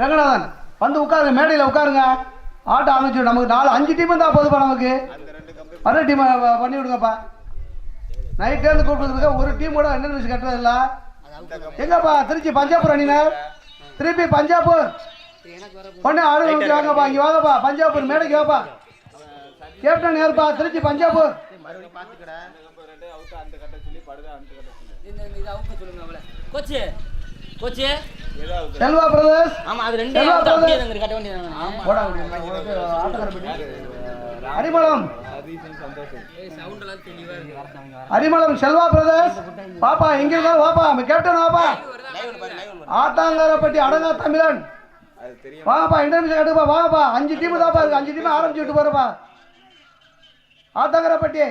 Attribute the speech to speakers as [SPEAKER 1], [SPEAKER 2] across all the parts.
[SPEAKER 1] ரங்கநாதன் வந்து உட்காருங்க மேடையில் உட்காருங்க. ஆட்டம் அமைச்சு நமக்கு நாலு அஞ்சு டீம் தான் போதுப்பா நமக்கு. வர டீம் பண்ணி விடுங்கப்பா. நைட்லேருந்து கூப்பிட்டு ஒரு டீம் கூட என்ன நிமிஷம் கட்டுறதில்ல. எங்கப்பா திருச்சி பஞ்சாபூர் அணினர் திருப்பி பஞ்சாபூர். ஒன்று ஆடு வாங்கப்பா இங்கே வாங்கப்பா பஞ்சாபூர் மேடைக்கு வாப்பா. கேப்டன் யாருப்பா Trichy Panjapur.
[SPEAKER 2] Coach. Coach
[SPEAKER 1] Selva brothers
[SPEAKER 2] ஆமா அது ரெண்டே அப்படியே
[SPEAKER 1] பிரதர்ஸ்
[SPEAKER 2] அங்க கட்ட வேண்டியது ஆமா.
[SPEAKER 1] போடா அரிமளம். அரிமளம் செல்வா பிரதர்ஸ் பாப்பா எங்க இருக்கா? வாப்பா கேப்டன் வாப்பா. ஆத்தாங்காரப்பட்டி அடங்கா தமிழன். வாங்கப்பா இன்டர்மிஷன் கட்டுப்பா வாங்கப்பா அஞ்சு டீம் தாப்பா இருக்கு. அஞ்சு டீம் ஆரம்பிச்சு விட்டு போறப்பா. ஆத்தாங்காரப்பட்டி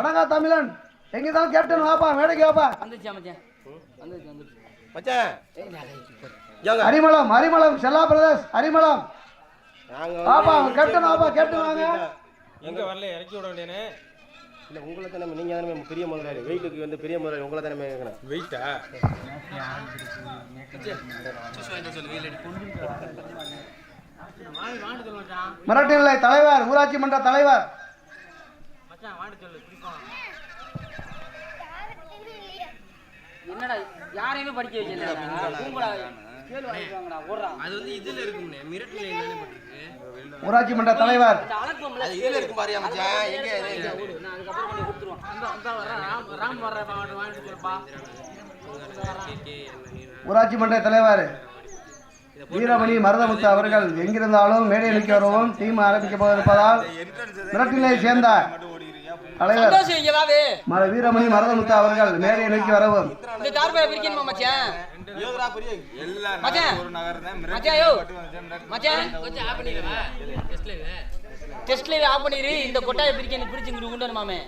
[SPEAKER 1] அடங்கா தமிழன். எங்க தான் கேப்டன் வாப்பா மேடைக்கு வாப்பா.
[SPEAKER 2] வந்துச்சு வந்துச்சு.
[SPEAKER 3] மச்சான்.
[SPEAKER 1] அரிமளம் அரிமளம் செல்லா பிரதர்ஸ் அரிமளம். வாப்பா கேப்டன் வாப்பா கேப்டன் வாங்க.
[SPEAKER 4] எங்க வரல இறக்கி விட வேண்டியனே
[SPEAKER 3] இல்ல உங்களை தானே நீங்க தானே பெரிய முதலாளி. வெயிட்டுக்கு வந்து பெரிய முதலாளி. உங்களை தானே கேட்கணும்
[SPEAKER 4] வெயிட்டா
[SPEAKER 1] மிரட்டிலை தலைவர் ஊராட்சி மன்ற தலைவர்.
[SPEAKER 2] என்னடா யாரையுமே படிக்க வைக்கல பூங்குழா கேளு வாங்கிடுவாங்கடா ஓடுறா
[SPEAKER 4] அது வந்து இதுல இருக்கும்னே மிரட்டல என்னன்னு போட்டுருக்கு
[SPEAKER 1] ஊராட்சி மன்ற தலைவர்.
[SPEAKER 2] இந்த அழகம்ல
[SPEAKER 3] இதுல இருக்கும் பாரியா மச்சான்? எங்க
[SPEAKER 2] ஓடு நான் அதுக்கப்புறம் கொண்டு கொடுத்துருவோம். அந்த அந்த வர ராம் ராம் வர வாங்கிட்டு சொல்லுப்பா
[SPEAKER 1] ஊராட்சி மன்ற தலைவர். வீரமணி மருதமுத்து அவர்கள் எங்கிருந்தாலும் மேடை நோக்கி வரவும். டீம் ஆரம்பிக்க போவதிருப்பதால் மிரட்டிலை சேர்ந்த தலைவர்
[SPEAKER 2] சந்தோஷம் இங்க வாவே
[SPEAKER 1] ம- வீரமணி மருதமுத்து அவர்கள் மேடையை நோக்கி வரவும்.
[SPEAKER 2] இந்த தார்பாய பிரிக்கணுமா மச்சான்?
[SPEAKER 3] யோகரா பெரிய
[SPEAKER 2] மச்சான் மச்சான் யோ. மச்சான். கொஞ்சம் ஆஃப் பண்ணிடுவா ஆஃப் பண்ணிரு இந்த கொட்டாயை பிரிக்க எனக்கு பிரிச்சு இங்கிட்டு கொண்டு மாமே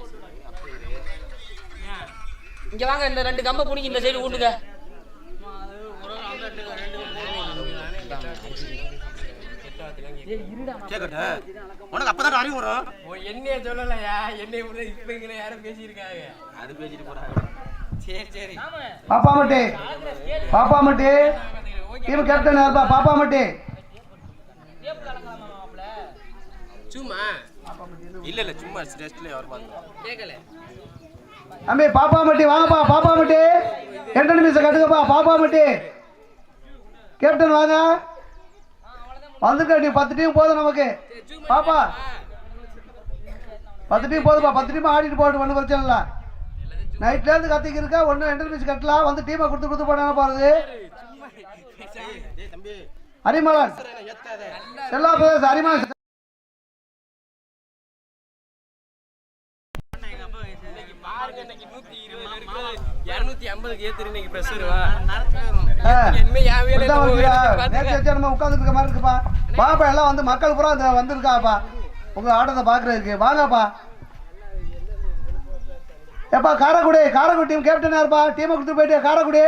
[SPEAKER 2] இங்க வாங்க இந்த ரெண்டு கம்பை புடிங்க இந்த சைடு ஊண்டுங்க
[SPEAKER 3] கேக்கட்டேன் உனக்கு அப்பதான் அறிவு வரும்.
[SPEAKER 4] என்னைய சொல்லலையா? என்னைய கூட இப்ப யாரும் பேசியிருக்காங்க.
[SPEAKER 3] அது பேசிட்டு போறாங்க
[SPEAKER 4] சரி சரி.
[SPEAKER 1] பாப்பாமட்டி பாப்பாமட்டி டீம் கேப்டன் யாருப்பா பாப்பாமட்டி
[SPEAKER 4] சும்மா.
[SPEAKER 3] இல்ல இல்ல சும்மா ரெஸ்ட்ல
[SPEAKER 1] தம்பி பாப்பாமட்டி வாங்கப்பா பாப்பாமட்டி எட்டு நிமிஷம் கட்டுங்கப்பா. பாப்பாமட்டி கேப்டன் வாங்க. வந்துருக்க நீ? பத்து டீம் போதும் நமக்கு. பாப்பா. பத்து டீம் போதுப்பா பத்து டீம் ஆடிட்டு போட்டு ஒன்றும் பிரச்சனை இல்லை. நைட்லேருந்து கத்திக்கு இருக்கா? ஒன்று ரெண்டு நிமிஷம் கட்டலாம். வந்து டீமை கொடுத்து கொடுத்து போனா போகிறது ஹரிமலன் எல்லா பிரதேசம் ஹரிமலன் வாப்பா எல்லாம் வந்து மக்கள் பூரா வந்திருக்காப்பா. உங்க ஆட்டத்தை பாக்குறதுக்கு. வாங்கப்பா. ஏப்பா காரைக்குடி காரைக்குடி டீம் கேப்டன் யாருப்பா? டீமை கொடுத்து போயிட்டு காரைக்குடி?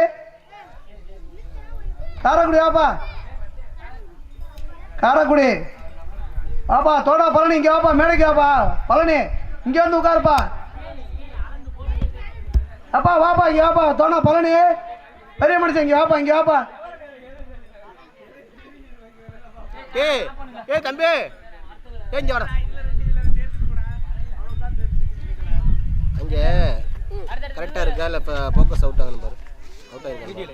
[SPEAKER 1] காரைக்குடி வாப்பா. காரைக்குடி. வாப்பா தோடா பழனி இங்க வாப்பா மேடைக்கு வாப்பா. பழனி இங்க வந்து உட்காருப்பா. அப்பா வாப்பா இங்க வாப்பா. தோணா பழனி. பெரிய மனுஷன் இங்க வாப்பா இங்க வாப்பா.
[SPEAKER 3] ஏய் ஏய் தம்பி. ஏய் இங்க வாடா. அங்க கரெக்டா இருக்கா? இல்ல இப்ப ஃபோக்கஸ் அவுட் ஆகணும் பாரு. அவுட் ஆயிருக்கா? வீடியோல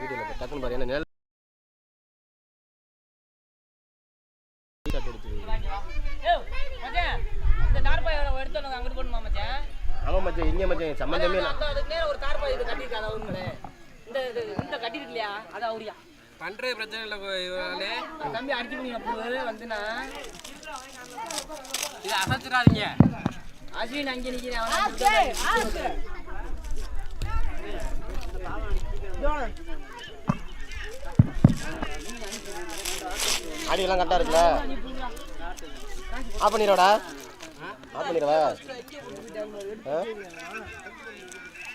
[SPEAKER 3] வீடியோல டக்குன்னு பாரு. என்ன நேல்
[SPEAKER 2] மச்சான் இந்த தார்பாய எடுத்து அங்கிட்டு போடணுமா மச்சான்
[SPEAKER 3] ஆமா மச்சான் இங்க மச்சான் சம்பந்தமே இல்ல.
[SPEAKER 2] அந்த அதுக்கு நேரம் ஒரு தார்பாய் இது கட்டியிருக்காது அவங்களே இந்த இது இந்த கட்டிருக்கு இல்லையா அது அவரியா.
[SPEAKER 4] பண்றது பிரச்சனை இல்ல இவனாலே
[SPEAKER 2] தம்பி அடிச்சு முடியும் அப்போ வந்துனா
[SPEAKER 4] இதை அசைச்சிடாதீங்க.
[SPEAKER 2] அஸ்வின் அங்கே நிக்கிறேன் அவன்
[SPEAKER 3] ஆடி எல்லாம் கரெக்டா இருக்குல்ல. ஆஃப் பண்ணிடுவாடா. ஆஃப் பண்ணிடுவா.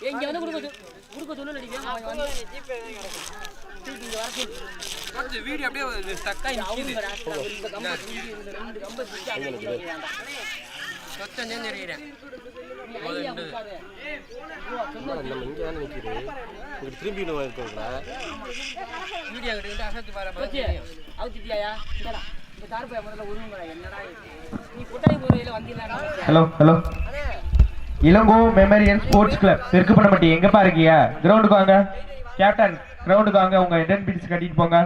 [SPEAKER 2] இங்க வந்து கொடுக்க கொடுக்க சொல்லு
[SPEAKER 4] வீடியோ அப்படியே நிக்குது.
[SPEAKER 2] இந்த கம்பை இந்த. ரெண்டு கம்பை.
[SPEAKER 4] சொத்தம் இருக்கிறேன்.
[SPEAKER 3] நம்ம இங்கே தானே நிற்கிது இங்கிட்டு திரும்பி இருக்கோங்களா
[SPEAKER 4] வீடியோ கிட்ட அசத்து பாரு?
[SPEAKER 2] இந்தாடா, இந்த தார்பாயை முதல்ல உருவுங்கடா, என்னடா இது? நீ கொட்டாய் போர்வையில வந்தீங்கன்னா
[SPEAKER 5] hello hello Ilango memorial sports club Perukkupanappatti எங்கப்பா இருக்கீங்க கிரவுண்டுக்கு வாங்க. கேப்டன் கிரவுண்டுக்கு வாங்க. உங்க இடன் பீட்ஸ் கட்டிட்டு போங்க.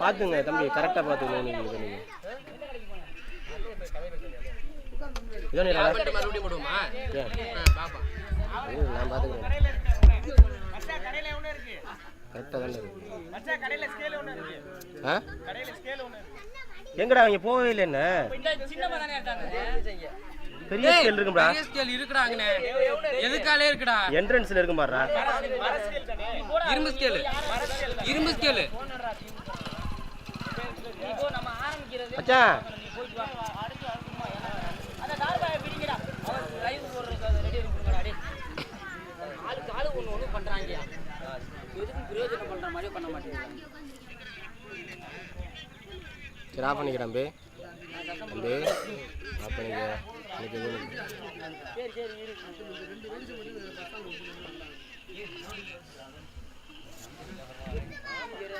[SPEAKER 3] பாத்துங்க தம்பி கரெக்டாக பார்த்துக்கணும் நீங்கள் இது நீங்கள் இதோ நீ
[SPEAKER 4] பண்ணிட்டு மறுபடியும் போடுவோமா? பாப்பா.
[SPEAKER 3] நான் இருக்கு எங்கடா அவங்க போகவே இல்லை என்ன. பெரிய ஸ்கேல் இருக்கும்டா.
[SPEAKER 4] பெரிய ஸ்கேல் இருக்குடாங்கண்ணே எதுக்காலே இருக்குடா?
[SPEAKER 3] என்ட்ரன்ஸில் இருக்கும் பாருடா.
[SPEAKER 4] இரும்பு ஸ்கேலு இரும்பு ஸ்கேலு
[SPEAKER 2] இப்போ நம்ம ஆரம்பிக்கிறது
[SPEAKER 3] மச்சான். சரி ஆஃப் பண்ணிக்கிறேன் தம்பி. தம்பி ஆஃப் பண்ணிக்க. எனக்கு எதுவும்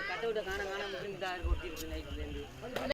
[SPEAKER 2] சரி காண காண முடிஞ்சு ஒட்டி இருக்கு நைட்ல இருந்து